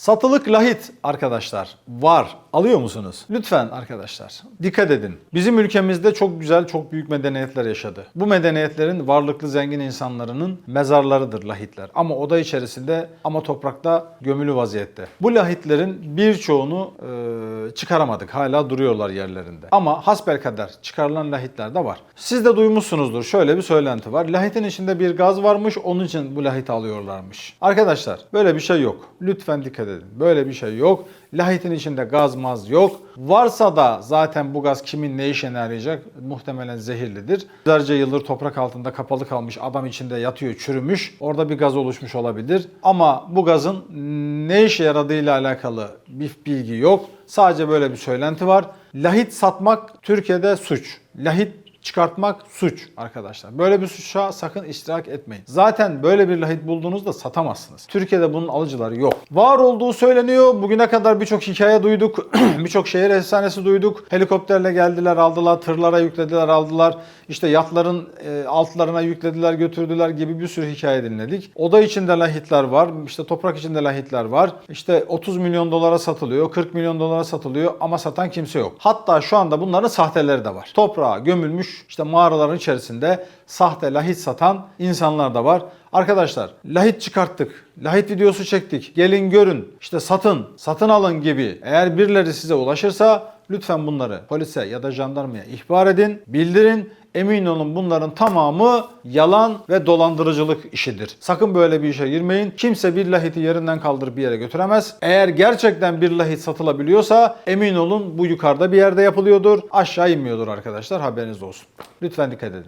Satılık lahit arkadaşlar var. Alıyor musunuz? Lütfen arkadaşlar dikkat edin. Bizim ülkemizde çok güzel, çok büyük medeniyetler yaşadı. Bu medeniyetlerin varlıklı zengin insanlarının mezarlarıdır lahitler. Ama oda içerisinde ama toprakta gömülü vaziyette. Bu lahitlerin birçoğunu e, çıkaramadık. Hala duruyorlar yerlerinde. Ama hasbelkader çıkarılan lahitler de var. Siz de duymuşsunuzdur. Şöyle bir söylenti var. Lahitin içinde bir gaz varmış. Onun için bu lahiti alıyorlarmış. Arkadaşlar böyle bir şey yok. Lütfen dikkat edin. Böyle bir şey yok. Lahitin içinde gaz maz yok. Varsa da zaten bu gaz kimin ne işine yarayacak? Muhtemelen zehirlidir. Yüzlerce yıldır toprak altında kapalı kalmış adam içinde yatıyor çürümüş. Orada bir gaz oluşmuş olabilir. Ama bu gazın ne işe yaradığıyla alakalı bir bilgi yok. Sadece böyle bir söylenti var. Lahit satmak Türkiye'de suç. Lahit çıkartmak suç arkadaşlar. Böyle bir suça sakın iştirak etmeyin. Zaten böyle bir lahit bulduğunuzda satamazsınız. Türkiye'de bunun alıcıları yok. Var olduğu söyleniyor. Bugüne kadar birçok hikaye duyduk. birçok şehir efsanesi duyduk. Helikopterle geldiler aldılar, tırlara yüklediler aldılar. İşte yatların e, altlarına yüklediler götürdüler gibi bir sürü hikaye dinledik. Oda içinde lahitler var. İşte toprak içinde lahitler var. İşte 30 milyon dolara satılıyor, 40 milyon dolara satılıyor ama satan kimse yok. Hatta şu anda bunların sahteleri de var. Toprağa gömülmüş işte mağaraların içerisinde sahte lahit satan insanlar da var. Arkadaşlar lahit çıkarttık. Lahit videosu çektik. Gelin görün. işte satın, satın alın gibi. Eğer birileri size ulaşırsa lütfen bunları polise ya da jandarmaya ihbar edin, bildirin. Emin olun bunların tamamı yalan ve dolandırıcılık işidir. Sakın böyle bir işe girmeyin. Kimse bir lahiti yerinden kaldırıp bir yere götüremez. Eğer gerçekten bir lahit satılabiliyorsa emin olun bu yukarıda bir yerde yapılıyordur. Aşağı inmiyordur arkadaşlar haberiniz olsun. Lütfen dikkat edin.